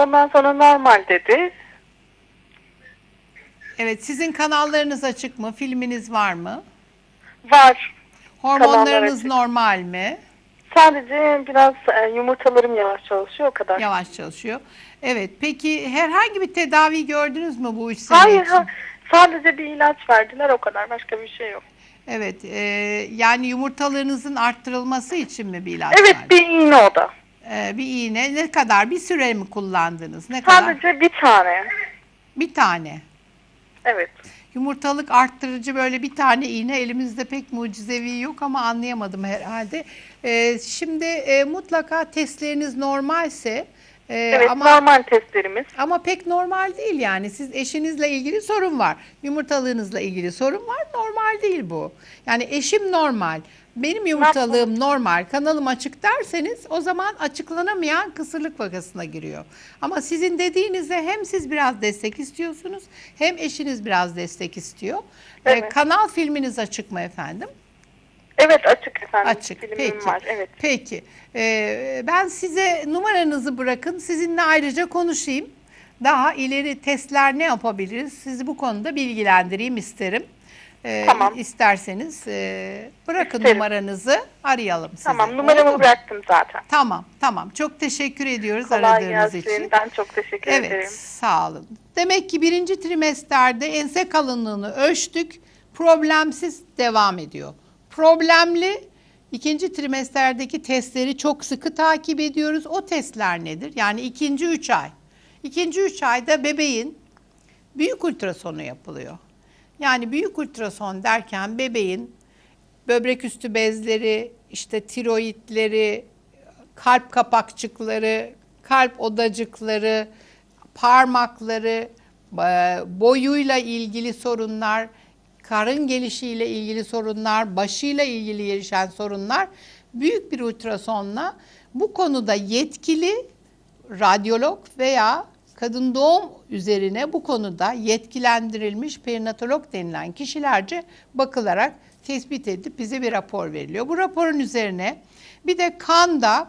Ondan sonra normal dedi. Evet sizin kanallarınız açık mı? Filminiz var mı? Var. Hormonlarınız normal mi? Sadece biraz e, yumurtalarım yavaş çalışıyor o kadar. Yavaş çalışıyor. Evet peki herhangi bir tedavi gördünüz mü bu üç sene Hayır, için? ha, sadece bir ilaç verdiler o kadar. Başka bir şey yok. Evet e, yani yumurtalarınızın arttırılması için mi bir ilaç Evet, verdi? bir iğne o da. E, bir iğne ne kadar? Bir süre mi kullandınız? Ne kadar? Sadece bir tane. Bir tane. Evet. Yumurtalık arttırıcı böyle bir tane iğne elimizde pek mucizevi yok ama anlayamadım herhalde. Ee, şimdi e, mutlaka testleriniz normalse e, Evet, ama normal testlerimiz. ama pek normal değil yani. Siz eşinizle ilgili sorun var. Yumurtalığınızla ilgili sorun var. Normal değil bu. Yani eşim normal. Benim yumurtalığım normal. Kanalım açık derseniz o zaman açıklanamayan kısırlık vakasına giriyor. Ama sizin dediğinizde hem siz biraz destek istiyorsunuz hem eşiniz biraz destek istiyor. Ee, Evet. kanal filminiz açık mı efendim? Evet açık efendim. Açık. Filmim Peki. var. Evet. Peki. Ee, ben size numaranızı bırakın. Sizinle ayrıca konuşayım. Daha ileri testler ne yapabiliriz? Sizi bu konuda bilgilendireyim isterim. Ee, Tamam. İsterseniz e, bırakın İsterim. numaranızı arayalım sizi. Tamam numaramı bıraktım zaten. Tamam tamam. Çok teşekkür ediyoruz Kolay aradığınız gelsin. için. Ben çok teşekkür Evet, ederim. sağ olun. Demek ki birinci trimesterde ense kalınlığını ölçtük, problemsiz devam ediyor. Problemli ikinci trimesterdeki testleri çok sıkı takip ediyoruz. O testler nedir? Yani ikinci üç ay. İkinci üç ayda bebeğin büyük ultrasonu yapılıyor. Yani büyük ultrason derken bebeğin böbrek üstü bezleri, işte tiroidleri, kalp kapakçıkları, kalp odacıkları, parmakları, boyuyla ilgili sorunlar, karın gelişiyle ilgili sorunlar, başıyla ilgili gelişen sorunlar büyük bir ultrasonla bu konuda yetkili radyolog veya kadın doğum üzerine bu konuda yetkilendirilmiş perinatolog denilen kişilerce bakılarak tespit edip bize bir rapor veriliyor. Bu raporun üzerine bir de kanda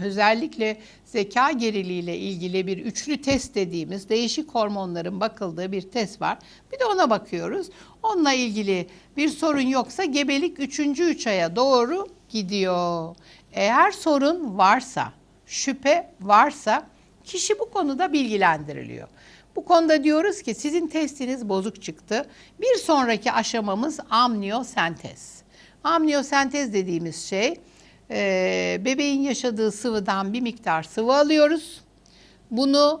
özellikle zeka geriliğiyle ilgili bir üçlü test dediğimiz değişik hormonların bakıldığı bir test var. Bir de ona bakıyoruz. Onunla ilgili bir sorun yoksa gebelik 3. 3 aya doğru gidiyor. Eğer sorun varsa, şüphe varsa kişi bu konuda bilgilendiriliyor. Bu konuda diyoruz ki sizin testiniz bozuk çıktı. Bir sonraki aşamamız amniyosentez. Amniyosentez dediğimiz şey e, bebeğin yaşadığı sıvıdan bir miktar sıvı alıyoruz. Bunu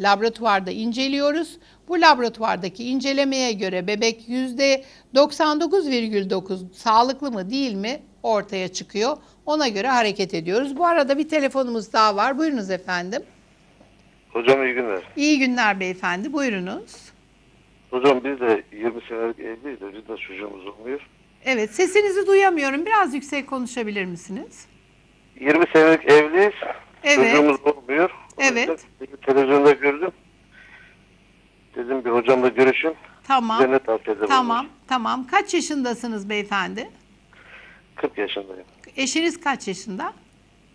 laboratuvarda inceliyoruz. Bu laboratuvardaki incelemeye göre bebek %99,9 sağlıklı mı değil mi ortaya çıkıyor. Ona göre hareket ediyoruz. Bu arada bir telefonumuz daha var. Buyurunuz efendim. Hocam iyi günler. İyi günler beyefendi. Buyurunuz. Hocam biz de 20 senelik evliyiz biz de çocuğumuz olmuyor. Evet sesinizi duyamıyorum. Biraz yüksek konuşabilir misiniz? 20 senelik evliyiz. Evet. Çocuğumuz olmuyor. Evet. Televizyonda gördüm. Dedim bir hocamla görüşün. Tamam. Size ne tavsiyede Tamam. bulunur? Tamam. Kaç yaşındasınız beyefendi? 40 yaşındayım. Eşiniz kaç yaşında?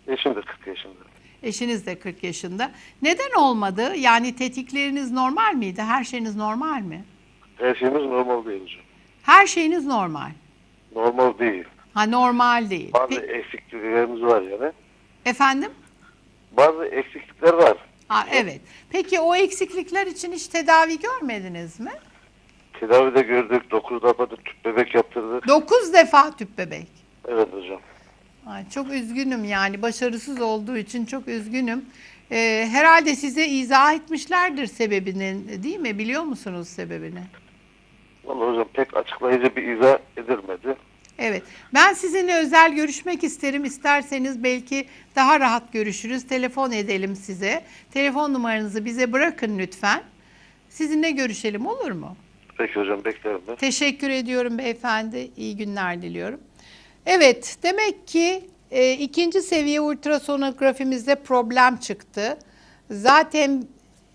Eşim de 40 yaşında. Eşiniz de 40 yaşında. Neden olmadı? Yani tetikleriniz normal miydi? Her şeyiniz normal mi? Her şeyimiz normal değil hocam. Her şeyiniz normal. Normal değil. Ha normal değil. Bazı Pe- eksikliklerimiz var yani. Efendim? Bazı eksiklikler var. Ha, evet. Peki o eksiklikler için hiç tedavi görmediniz mi? Tedavide gördük. 9 defa da tüp bebek yaptırdık. 9 defa tüp bebek. Evet hocam. Ay, çok üzgünüm yani başarısız olduğu için çok üzgünüm. Ee, herhalde size izah etmişlerdir sebebini değil mi? Biliyor musunuz sebebini? Vallahi hocam pek açıklayıcı bir izah edilmedi. Evet. Ben sizinle özel görüşmek isterim. İsterseniz belki daha rahat görüşürüz. Telefon edelim size. Telefon numaranızı bize bırakın lütfen. Sizinle görüşelim olur mu? Peki hocam beklerim ben. Teşekkür ediyorum beyefendi. İyi günler diliyorum. Evet, demek ki e, ikinci seviye ultrasonografimizde problem çıktı. Zaten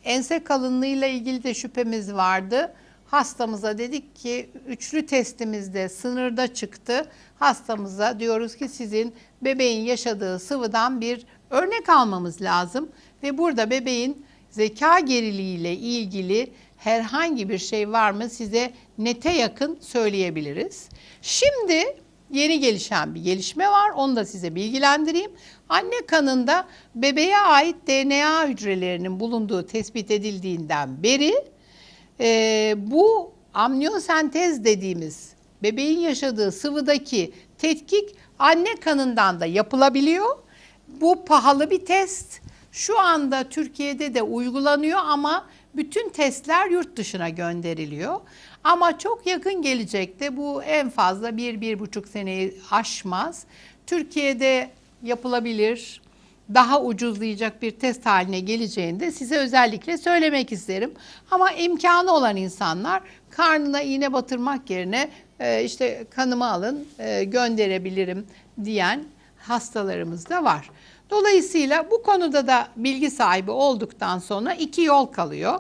ense kalınlığıyla ilgili de şüphemiz vardı. Hastamıza dedik ki üçlü testimizde sınırda çıktı. Hastamıza diyoruz ki sizin bebeğin yaşadığı sıvıdan bir örnek almamız lazım ve burada bebeğin zeka geriliğiyle ilgili herhangi bir şey var mı size nete yakın söyleyebiliriz. Şimdi yeni gelişen bir gelişme var. Onu da size bilgilendireyim. Anne kanında bebeğe ait DNA hücrelerinin bulunduğu tespit edildiğinden beri e, bu amniyosentez dediğimiz bebeğin yaşadığı sıvıdaki tetkik anne kanından da yapılabiliyor. Bu pahalı bir test. Şu anda Türkiye'de de uygulanıyor ama bütün testler yurt dışına gönderiliyor. Ama çok yakın gelecekte bu en fazla bir, bir buçuk seneyi aşmaz. Türkiye'de yapılabilir, daha ucuzlayacak bir test haline geleceğini de size özellikle söylemek isterim. Ama imkanı olan insanlar karnına iğne batırmak yerine e, işte kanımı alın e, gönderebilirim diyen hastalarımız da var. Dolayısıyla bu konuda da bilgi sahibi olduktan sonra iki yol kalıyor.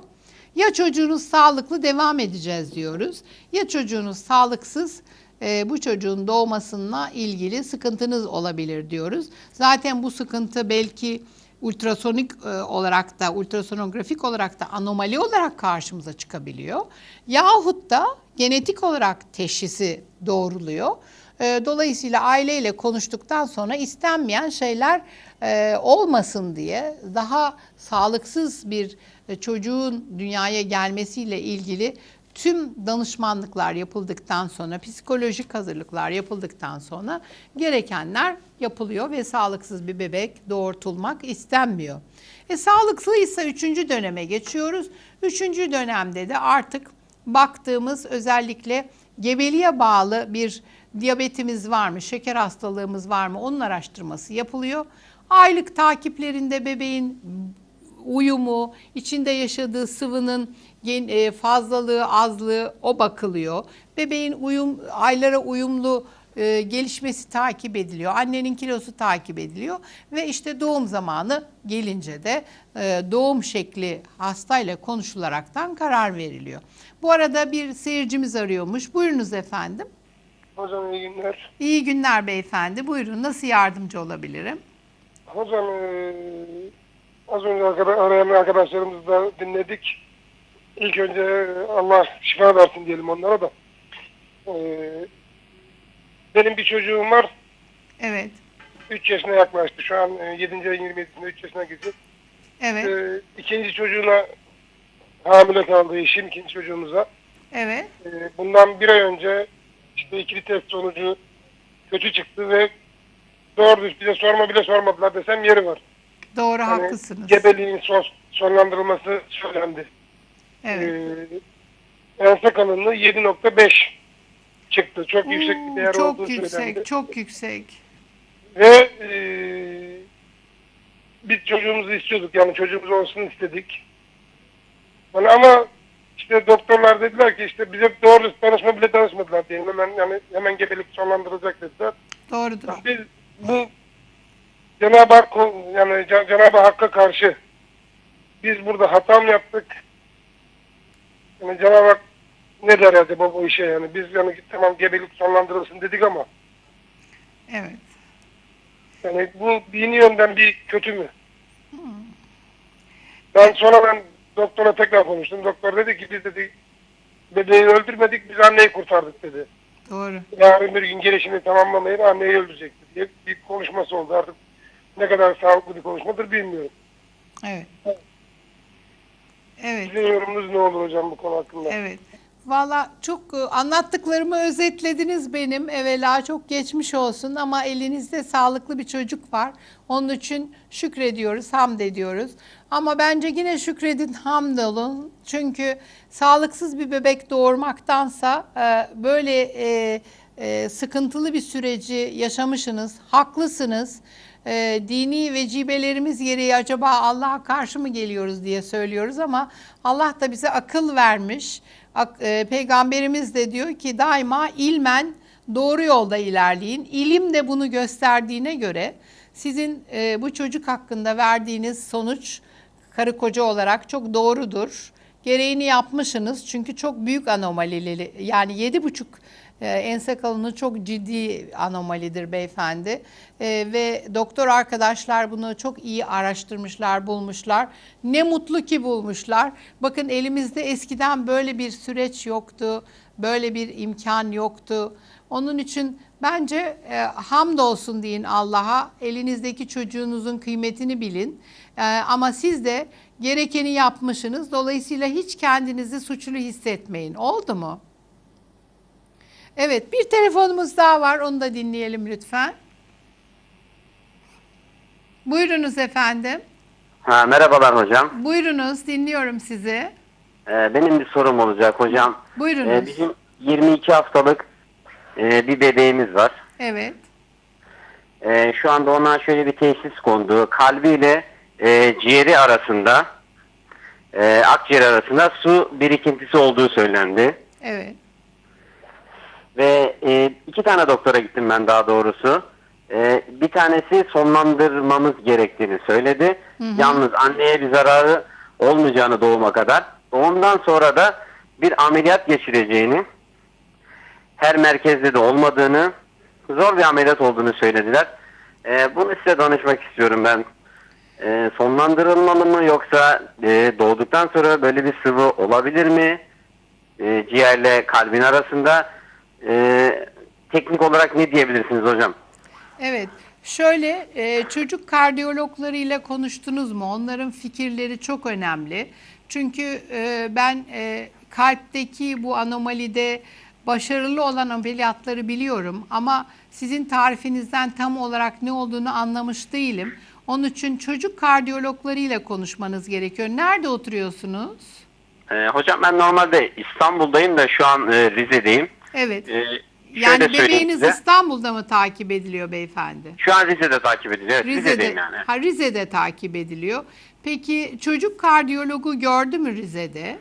Ya çocuğunuz sağlıklı devam edeceğiz diyoruz. Ya çocuğunuz sağlıksız e, bu çocuğun doğmasına ilgili sıkıntınız olabilir diyoruz. Zaten bu sıkıntı belki ultrasonik e, olarak da ultrasonografik olarak da anomali olarak karşımıza çıkabiliyor. Yahut da genetik olarak teşhisi doğruluyor. E, Dolayısıyla aileyle konuştuktan sonra istenmeyen şeyler e, olmasın diye daha sağlıksız bir çocuğun dünyaya gelmesiyle ilgili tüm danışmanlıklar yapıldıktan sonra, psikolojik hazırlıklar yapıldıktan sonra gerekenler yapılıyor ve sağlıksız bir bebek doğurtulmak istenmiyor. E, sağlıklıysa üçüncü döneme geçiyoruz. Üçüncü dönemde de artık baktığımız özellikle gebeliğe bağlı bir diyabetimiz var mı, şeker hastalığımız var mı onun araştırması yapılıyor. Aylık takiplerinde bebeğin uyumu, içinde yaşadığı sıvının e, fazlalığı, azlığı o bakılıyor. Bebeğin uyum aylara uyumlu e, gelişmesi takip ediliyor. Annenin kilosu takip ediliyor ve işte doğum zamanı gelince de e, doğum şekli hastayla konuşularaktan karar veriliyor. Bu arada bir seyircimiz arıyormuş. Buyurunuz efendim. Hocam iyi günler. İyi günler beyefendi. Buyurun nasıl yardımcı olabilirim? Hocam eee, az önce arayan arkadaşlarımızı da dinledik. İlk önce Allah şifa versin diyelim onlara da. Eee, benim bir çocuğum var. Evet. 3 yaşına yaklaştı. Şu an eee, 7. ayın 27'sinde 3 yaşına girecek. Evet. Eee, ikinci çocuğuna hamile kaldı eşim ikinci çocuğumuza. Evet. Eee, bundan bir ay önce işte ikili test sonucu kötü çıktı ve doğru düz bize sorma bile sormadılar desem yeri var. Doğru Yani haklısınız. Gebeliğin son, sonlandırılması söylendi. Evet. Ee, ense kalınlığı 7.5 çıktı. Çok yüksek bir değer çok olduğu yüksek, söylendi. çok yüksek. Ve e, biz çocuğumuzu istiyorduk. Yani çocuğumuz olsun istedik. Yani ama işte doktorlar dediler ki işte bize doğru danışma bile danışmadılar diyelim. Hemen yani hemen gebelik sonlandırılacak dediler. Doğrudur. Biz bu Cenab-ı Hak yani Cenab-ı Hakk'a karşı biz burada hata mı yaptık? Yani Cenab-ı Hak ne der acaba bu işe yani? Biz yani tamam gebelik sonlandırılsın dedik ama Evet. yani bu dini yönden bir kötü mü? Ben sonra ben doktora tekrar konuştum. Doktor dedi ki biz dedi bebeği öldürmedik biz anneyi kurtardık dedi. Doğru. yarın bir gün gelişini tamamlamayıp anneyi öldürecekti diye bir konuşması oldu. Artık ne kadar sağlıklı bir konuşmadır bilmiyorum. Evet. Evet. Sizin yorumunuz ne olur hocam bu konu hakkında? Evet. Valla çok e, anlattıklarımı özetlediniz benim. Evvela çok geçmiş olsun ama elinizde sağlıklı bir çocuk var. Onun için şükrediyoruz, hamd ediyoruz. Ama bence yine şükredin, hamd olun. Çünkü sağlıksız bir bebek doğurmaktansa e, böyle e, sıkıntılı bir süreci yaşamışsınız. Haklısınız. E, dini vecibelerimiz gereği acaba Allah'a karşı mı geliyoruz diye söylüyoruz ama Allah da bize akıl vermiş. Ak- e, Peygamberimiz de diyor ki daima ilmen doğru yolda ilerleyin. İlim de bunu gösterdiğine göre sizin e, bu çocuk hakkında verdiğiniz sonuç karı koca olarak çok doğrudur. Gereğini yapmışsınız çünkü çok büyük anomalileri yani yedi buçuk E, ense kalınlığı çok ciddi anomalidir beyefendi. E, ve doktor arkadaşlar bunu çok iyi araştırmışlar, bulmuşlar. Ne mutlu ki bulmuşlar. Bakın elimizde eskiden böyle bir süreç yoktu, böyle bir imkan yoktu. Onun için bence e, hamdolsun deyin Allah'a. Elinizdeki çocuğunuzun kıymetini bilin. E, ama siz de gerekeni yapmışsınız. Dolayısıyla hiç kendinizi suçlu hissetmeyin. Oldu mu? Evet, bir telefonumuz daha var. Onu da dinleyelim lütfen. Buyurunuz efendim. Ha, merhabalar hocam. Buyurunuz, dinliyorum sizi. Ee, benim bir sorum olacak hocam. Buyurunuz. Ee, bizim 22 haftalık e, bir bebeğimiz var. Evet. Ee, şu anda ona şöyle bir teşhis kondu. Kalbiyle e, ciğeri arasında, e, akciğer arasında su birikintisi olduğu söylendi. Evet. İki tane doktora gittim ben daha doğrusu. E, bir tanesi sonlandırmamız gerektiğini söyledi. Yalnız anneye bir zararı olmayacağını doğuma kadar. Ondan sonra da bir ameliyat geçireceğini, her merkezde de olmadığını, zor bir ameliyat olduğunu söylediler. E, bunu size danışmak istiyorum ben. E, sonlandırılmalı mı yoksa e, doğduktan sonra böyle bir sıvı olabilir mi? E, ciğerle kalbin arasında e, teknik olarak ne diyebilirsiniz hocam? Evet. Şöyle e, çocuk kardiyologlarıyla konuştunuz mu? Onların fikirleri çok önemli. Çünkü e, ben e, kalpteki bu anomalide başarılı olan ameliyatları biliyorum ama sizin tarifinizden tam olarak ne olduğunu anlamış değilim. Onun için çocuk kardiyologlarıyla konuşmanız gerekiyor. Nerede oturuyorsunuz? E, hocam ben normalde İstanbul'dayım da şu an e, Rize'deyim. Evet. E, yani söyleyeyim bebeğiniz size. İstanbul'da mı takip ediliyor beyefendi? Şu an Rize'de takip ediliyor. Evet, Rize'de, Rize'deyim yani. ha, Rize'de takip ediliyor. Peki çocuk kardiyologu gördü mü Rize'de?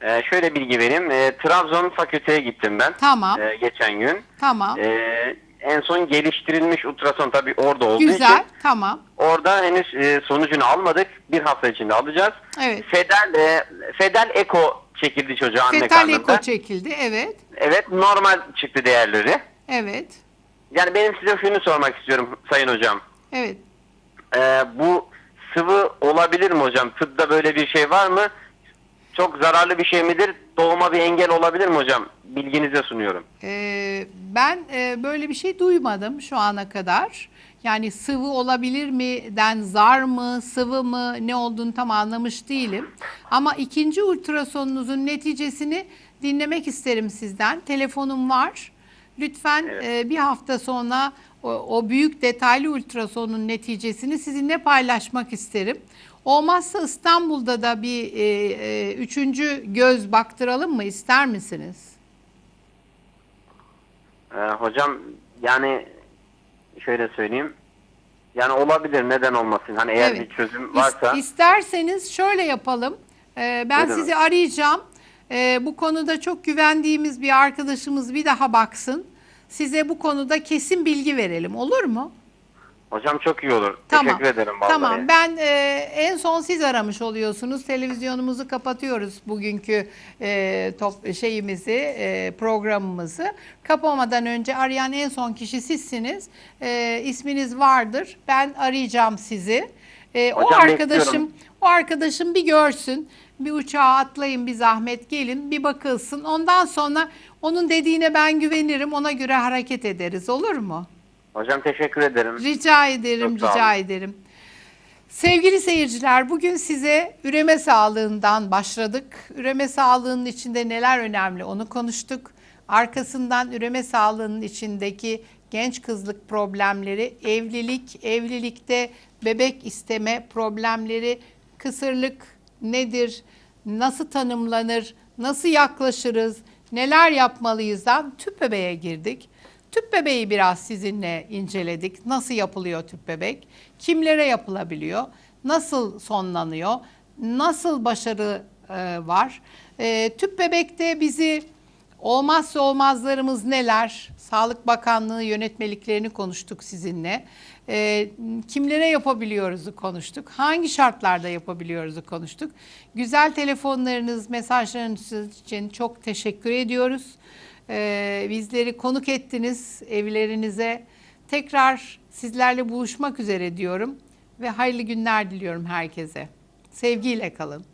E, şöyle bilgi vereyim. E, Trabzon fakülteye gittim ben. Tamam. e, geçen gün. Tamam. E, en son geliştirilmiş ultrason tabii orada olduğu Güzel. için Tamam. orada henüz e, sonucunu almadık. Bir hafta içinde alacağız. Evet. Fedel e, Fedel Eko çekildi çocuğa anne Fetal karnında. eko çekildi. Evet. Evet normal çıktı değerleri. Evet. Yani benim size şunu sormak istiyorum Sayın Hocam. Evet. Ee, bu sıvı olabilir mi hocam? Tıpta böyle bir şey var mı? Çok zararlı bir şey midir? Doğuma bir engel olabilir mi hocam? Bilginize sunuyorum. Ee, ben e, böyle bir şey duymadım şu ana kadar. Yani sıvı olabilir mi den zar mı, sıvı mı ne olduğunu tam anlamış değilim. Ama ikinci ultrasonunuzun neticesini dinlemek isterim sizden. Telefonum var. Lütfen e, bir hafta sonra o, o büyük detaylı ultrasonun neticesini sizinle paylaşmak isterim. Olmazsa İstanbul'da da bir e, e, üçüncü göz baktıralım mı ister misiniz? Ee, hocam yani şöyle söyleyeyim. Yani olabilir neden olmasın? Hani eğer Evet. bir çözüm İs- varsa. İsterseniz şöyle yapalım. Ee, ben Ne sizi demek? arayacağım. Ee, bu konuda çok güvendiğimiz bir arkadaşımız bir daha baksın. Size bu konuda kesin bilgi verelim. Olur mu? Hocam çok iyi olur. Tamam. Teşekkür ederim vallahi. Tamam. Ben e, en son siz aramış oluyorsunuz. Televizyonumuzu kapatıyoruz bugünkü e, top şeyimizi, e, programımızı. Kapamadan önce arayan en son kişi sizsiniz. E, isminiz vardır. Ben arayacağım sizi. E, o Hocam arkadaşım bekliyorum. o arkadaşım bir görsün. Bir uçağa atlayın bir zahmet gelin bir bakılsın. Ondan sonra onun dediğine ben güvenirim. Ona göre hareket ederiz. Olur mu? Hocam teşekkür ederim. Rica ederim, Çok rica ederim. Sevgili seyirciler, bugün size üreme sağlığından başladık. Üreme sağlığının içinde neler önemli onu konuştuk. Arkasından üreme sağlığının içindeki genç kızlık problemleri, evlilik, evlilikte bebek isteme problemleri, kısırlık nedir, nasıl tanımlanır, nasıl yaklaşırız, neler yapmalıyızdan tüp bebeğe girdik. Tüp bebeği biraz sizinle inceledik. Nasıl yapılıyor tüp bebek? Kimlere yapılabiliyor? Nasıl sonlanıyor? Nasıl başarı e, var? E, tüp bebekte bizi olmazsa olmazlarımız neler? Sağlık Bakanlığı yönetmeliklerini konuştuk sizinle. E, kimlere yapabiliyoruzu konuştuk. Hangi şartlarda yapabiliyoruzu konuştuk. Güzel telefonlarınız, mesajlarınız için çok teşekkür ediyoruz. Ee, bizleri konuk ettiniz evlerinize. Tekrar sizlerle buluşmak üzere diyorum ve hayırlı günler diliyorum herkese. Sevgiyle kalın.